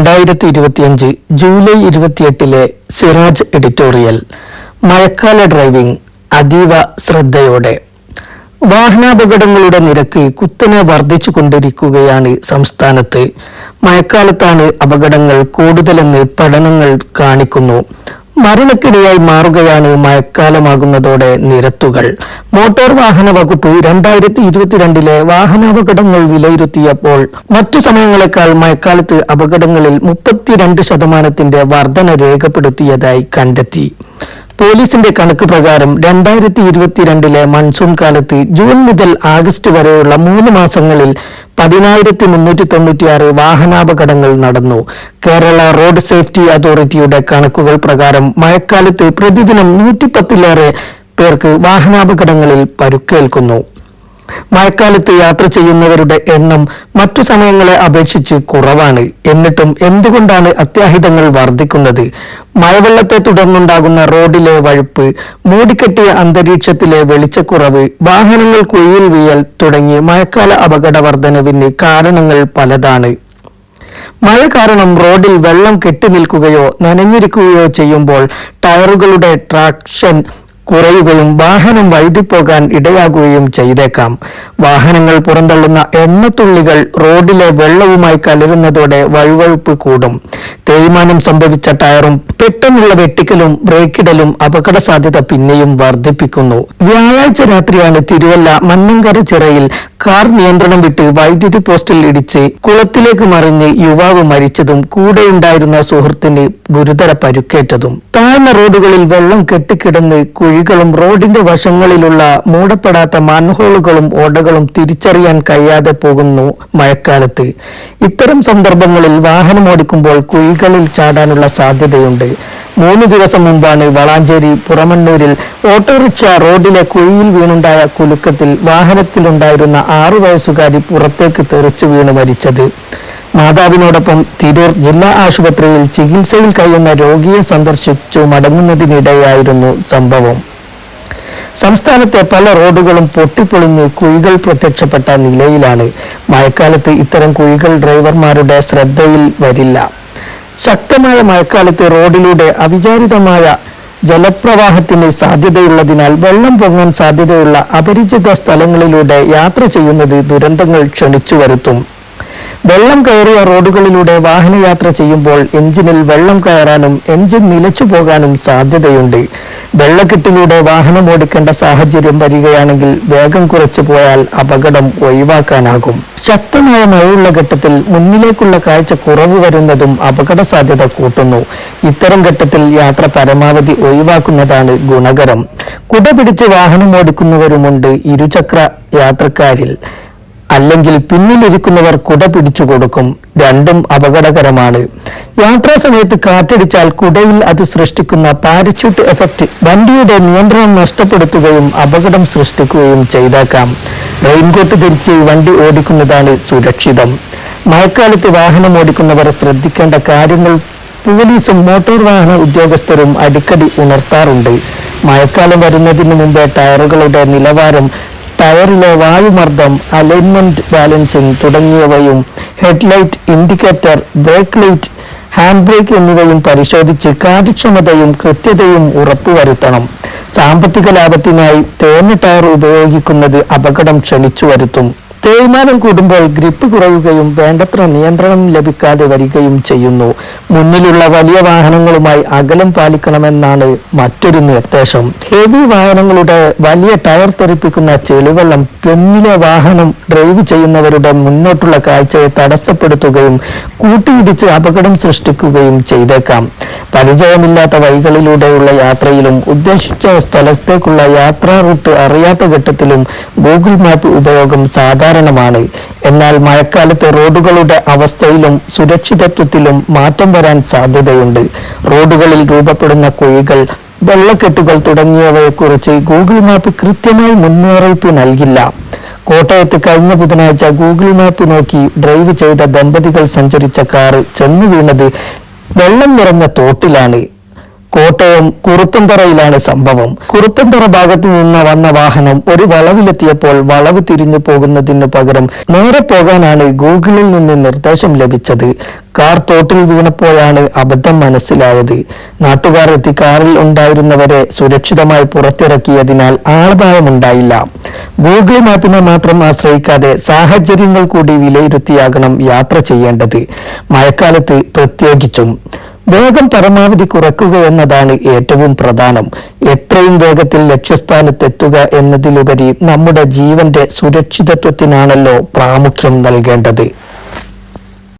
രണ്ടായിരത്തി ഇരുപത്തിയഞ്ച് ജൂലൈ ഇരുപത്തിയെട്ടിലെ സിറാജ് എഡിറ്റോറിയൽ മഴക്കാല ഡ്രൈവിംഗ് അതീവ ശ്രദ്ധയോടെ. വാഹനാപകടങ്ങളുടെ നിരക്ക് കുത്തനെ വർദ്ധിച്ചു കൊണ്ടിരിക്കുകയാണ് സംസ്ഥാനത്ത്. മഴക്കാലത്താണ് അപകടങ്ങൾ കൂടുതലെന്ന് പഠനങ്ങൾ കാണിക്കുന്നു. മരണക്കിടയായി മാറുകയാണ് മഴക്കാലമാകുന്നതോടെ നിരത്തുകൾ. മോട്ടോർ വാഹന വകുപ്പ് രണ്ടായിരത്തി ഇരുപത്തിരണ്ടിലെ വാഹനാപകടങ്ങൾ വിലയിരുത്തിയപ്പോൾ മറ്റു സമയങ്ങളെക്കാൾ മഴക്കാലത്ത് അപകടങ്ങളിൽ മുപ്പത്തിരണ്ട് ശതമാനത്തിന്റെ വർധന രേഖപ്പെടുത്തിയതായി കണ്ടെത്തി. പോലീസിന്റെ കണക്ക് പ്രകാരം രണ്ടായിരത്തി ഇരുപത്തിരണ്ടിലെ മൺസൂൺ കാലത്ത് ജൂൺ മുതൽ ആഗസ്റ്റ് വരെയുള്ള മൂന്ന് മാസങ്ങളിൽ പതിനായിരത്തി മുന്നൂറ്റി തൊണ്ണൂറ്റിയാറ് വാഹനാപകടങ്ങൾ നടന്നു. കേരള റോഡ് സേഫ്റ്റി അതോറിറ്റിയുടെ കണക്കുകൾ പ്രകാരം മഴക്കാലത്ത് പ്രതിദിനം നൂറ്റിപ്പത്തിലേറെ പേർക്ക് വാഹനാപകടങ്ങളിൽ പരുക്കേൽക്കുന്നു. മഴക്കാലത്ത് യാത്ര ചെയ്യുന്നവരുടെ എണ്ണം മറ്റു സമയങ്ങളെ അപേക്ഷിച്ച് കുറവാണ്. എന്നിട്ടും എന്തുകൊണ്ടാണ് അത്യാഹിതങ്ങൾ വർദ്ധിക്കുന്നത് മഴവെള്ളത്തെ തുടർന്നുണ്ടാകുന്ന റോഡിലെ വഴുപ്പ് മൂടിക്കെട്ടിയ അന്തരീക്ഷത്തിലെ വെളിച്ചക്കുറവ് വാഹനങ്ങൾ കുഴിയിൽ വീയൽ തുടങ്ങി മഴക്കാല അപകട വർധനവിന് കാരണങ്ങൾ പലതാണ്. മഴ കാരണം റോഡിൽ വെള്ളം കെട്ടി നിൽക്കുകയോ നനഞ്ഞിരിക്കുകയോ ചെയ്യുമ്പോൾ ടയറുകളുടെ ട്രാക്ഷൻ കുറയുകയും വാഹനം വൈകിപ്പോകാൻ ഇടയാകുകയും ചെയ്തേക്കാം. വാഹനങ്ങൾ പുറന്തള്ളുന്ന എണ്ണത്തുള്ളികൾ റോഡിലെ വെള്ളവുമായി കലരുന്നതോടെ വഴുവഴുപ്പ് കൂടും. തേയ്മാനം സംഭവിച്ച ടയറും പെട്ടെന്നുള്ള വെട്ടിക്കലും ബ്രേക്കിടലും അപകട സാധ്യത പിന്നെയും വർദ്ധിപ്പിക്കുന്നു. വ്യാഴാഴ്ച രാത്രിയാണ് തിരുവല്ല മന്നങ്കര ചിറയിൽ കാർ നിയന്ത്രണം വിട്ട് വൈദ്യുതി പോസ്റ്റിൽ ഇടിച്ച് കുളത്തിലേക്ക് മറിഞ്ഞ് യുവാവ് മരിച്ചതും കൂടെയുണ്ടായിരുന്ന സുഹൃത്തിന് ഗുരുതര പരുക്കേറ്റതും. താഴ്ന്ന റോഡുകളിൽ വെള്ളം കെട്ടിക്കിടന്ന് കുഴികളും റോഡിന്റെ വശങ്ങളിലുള്ള മൂടപ്പെടാത്ത മാൻഹോളുകളും ഓടകളും തിരിച്ചറിയാൻ കഴിയാതെ പോകുന്നു മഴക്കാലത്ത്. ഇത്തരം സന്ദർഭങ്ങളിൽ വാഹനം ഓടിക്കുമ്പോൾ കുഴികളിൽ ചാടാനുള്ള സാധ്യതയുണ്ട്. മൂന്ന് ദിവസം മുമ്പാണ് വളാഞ്ചേരി പുറമണ്ണൂരിൽ ഓട്ടോറിക്ഷ റോഡിലെ കുഴിയിൽ വീണുണ്ടായ കുലുക്കത്തിൽ വാഹനത്തിലുണ്ടായിരുന്ന ആറു വയസ്സുകാരി പുറത്തേക്ക് തെറിച്ചു വീണ് മരിച്ചത്. മാതാവിനോടൊപ്പം തിരൂർ ജില്ലാ ആശുപത്രിയിൽ ചികിത്സയിൽ കഴിയുന്ന രോഗിയെ സന്ദർശിച്ചു മടങ്ങുന്നതിനിടെയായിരുന്നു സംഭവം. സംസ്ഥാനത്തെ പല റോഡുകളും പൊട്ടിപ്പൊളിഞ്ഞ് കുഴികൾ പ്രത്യക്ഷപ്പെട്ട നിലയിലാണ്. മഴക്കാലത്ത് ഇത്തരം കുഴികൾ ഡ്രൈവർമാരുടെ ശ്രദ്ധയിൽ വരില്ല. ശക്തമായ മഴക്കാലത്ത് റോഡിലൂടെ അവിചാരിതമായ ജലപ്രവാഹത്തിന് സാധ്യതയുള്ളതിനാൽ വെള്ളം പൊങ്ങാൻ സാധ്യതയുള്ള അപരിചിത സ്ഥലങ്ങളിലൂടെ യാത്ര ചെയ്യുന്നത് ദുരന്തങ്ങൾ ക്ഷണിച്ചു വരുത്തും. വെള്ളം കയറിയ റോഡുകളിലൂടെ വാഹനയാത്ര ചെയ്യുമ്പോൾ എഞ്ചിനിൽ വെള്ളം കയറാനും എഞ്ചിൻ നിലച്ചു പോകാനും സാധ്യതയുണ്ട്. വെള്ളക്കെട്ടിലൂടെ വാഹനം ഓടിക്കേണ്ട സാഹചര്യം വരികയാണെങ്കിൽ വേഗം കുറച്ചു പോയാൽ അപകടം ഒഴിവാക്കാനാകും. ശക്തമായ മഴയുള്ള ഘട്ടത്തിൽ മുന്നിലേക്കുള്ള കാഴ്ച കുറവ് വരുന്നതും അപകട സാധ്യത കൂട്ടുന്നു. ഇത്തരം ഘട്ടത്തിൽ യാത്ര പരമാവധി ഒഴിവാക്കുന്നതാണ് ഗുണകരം. കുട പിടിച്ച് വാഹനം ഓടിക്കുന്നവരുമുണ്ട് ഇരുചക്ര യാത്രക്കാരിൽ. അല്ലെങ്കിൽ പിന്നിലിരിക്കുന്നവർ കുട പിടിച്ചു കൊടുക്കും. രണ്ടും അപകടകരമാണ്. യാത്രാ സമയത്ത് കാറ്റടിച്ചാൽ കുടയിൽ അത് സൃഷ്ടിക്കുന്ന പാരച്യൂട്ട് എഫക്റ്റ് വണ്ടിയുടെ നിയന്ത്രണം നഷ്ടപ്പെടുത്തുകയും അപകടം സൃഷ്ടിക്കുകയും ചെയ്തേക്കാം. റെയിൻകോട്ട് ധരിച്ച് വണ്ടി ഓടിക്കുന്നതാണ് സുരക്ഷിതം. മഴക്കാലത്ത് വാഹനം ഓടിക്കുന്നവർ ശ്രദ്ധിക്കേണ്ട കാര്യങ്ങൾ പോലീസും മോട്ടോർ വാഹന ഉദ്യോഗസ്ഥരും അടിക്കടി ഉണർത്താറുണ്ട്. മഴക്കാലം വരുന്നതിന് മുമ്പേ ടയറുകളുടെ നിലവാരം ടയറിലെ വായുമർദ്ദം അലൈൻമെന്റ് ബാലൻസിംഗ് തുടങ്ങിയവയും headlight indicator brake light hand brake എന്നിവയും പരിശോധിച്ച് കാര്യക്ഷമതയും കൃത്യതയും ഉറപ്പുവരുത്തണം. സാമ്പത്തിക ലാഭത്തിനായി തേഞ്ഞ ടയർ ഉപയോഗിക്കുന്നത് അപകടം ക്ഷണിച്ചു വരുത്തും തേയ്മാനം കൂടുമ്പോൾ ഗ്രിപ്പ് കുറയുകയും വേണ്ടത്ര നിയന്ത്രണം ലഭിക്കാതെ വരികയും ചെയ്യുന്നു. മുന്നിലുള്ള വലിയ വാഹനങ്ങളുമായി അകലം പാലിക്കണമെന്നാണ് മറ്റൊരു നിർദ്ദേശം. ഹെവി വാഹനങ്ങളുടെ വലിയ ടയർ തെറിപ്പിക്കുന്ന ചെളിവെള്ളം പെന്നിലെ വാഹനം ഡ്രൈവ് ചെയ്യുന്നവരുടെ മുന്നോട്ടുള്ള കാഴ്ചയെ തടസ്സപ്പെടുത്തുകയും കൂട്ടിയിടിച്ച് അപകടം സൃഷ്ടിക്കുകയും ചെയ്തേക്കാം. പരിചയമില്ലാത്ത വഴികളിലൂടെയുള്ള യാത്രയിലും ഉദ്ദേശിച്ച സ്ഥലത്തേക്കുള്ള യാത്രാ റൂട്ട് അറിയാത്ത ഘട്ടത്തിലും ഗൂഗിൾ മാപ്പ് ഉപയോഗം സാധാരണമാണ്. എന്നാൽ മഴക്കാലത്ത് റോഡുകളുടെ അവസ്ഥയിലും സുരക്ഷിതത്വത്തിലും മാറ്റം വരാൻ സാധ്യതയുണ്ട്. റോഡുകളിൽ രൂപപ്പെടുന്ന കുഴികൾ വെള്ളക്കെട്ടുകൾ തുടങ്ങിയവയെക്കുറിച്ച് ഗൂഗിൾ മാപ്പ് കൃത്യമായി മുന്നറിയിപ്പ് നൽകില്ല. കോട്ടയത്ത് കഴിഞ്ഞ ബുധനാഴ്ച ഗൂഗിൾ മാപ്പ് നോക്കി ഡ്രൈവ് ചെയ്ത ദമ്പതികൾ സഞ്ചരിച്ച കാറ് ചെന്നു വീണത് വെള്ളം നിറഞ്ഞ തോട്ടിലാണ് കോട്ടയം കുറുപ്പന്തറയിലാണ് സംഭവം. കുറുപ്പന്തറ ഭാഗത്ത് നിന്ന് വന്ന വാഹനം ഒരു വളവിലെത്തിയപ്പോൾ വളവ് തിരിഞ്ഞു പോകുന്നതിനു പകരം നേരെ പോകാനാണ് ഗൂഗിളിൽ നിന്ന് നിർദ്ദേശം ലഭിച്ചത്. കാർ തോട്ടിൽ വീണപ്പോഴാണ് അബദ്ധം മനസ്സിലായത്. നാട്ടുകാർ എത്തി കാറിൽ ഉണ്ടായിരുന്നവരെ സുരക്ഷിതമായി പുറത്തിറക്കിയതിനാൽ ആളപായമുണ്ടായില്ല. ഗൂഗിൾ മാപ്പിനെ മാത്രം ആശ്രയിക്കാതെ സാഹചര്യങ്ങൾ കൂടി വിലയിരുത്തിയാകണം യാത്ര ചെയ്യേണ്ടത്. മഴക്കാലത്ത് പ്രത്യേകിച്ചും. വേഗം പരമാവധി കുറക്കുക എന്നതാണ് ഏറ്റവും പ്രധാനം. എത്രയും വേഗത്തിൽ ലക്ഷ്യസ്ഥാനത്തെത്തുക എന്നതിലുപരി നമ്മുടെ ജീവന്റെ സുരക്ഷിതത്വത്തിനാണല്ലോ പ്രാമുഖ്യം നൽകേണ്ടത്.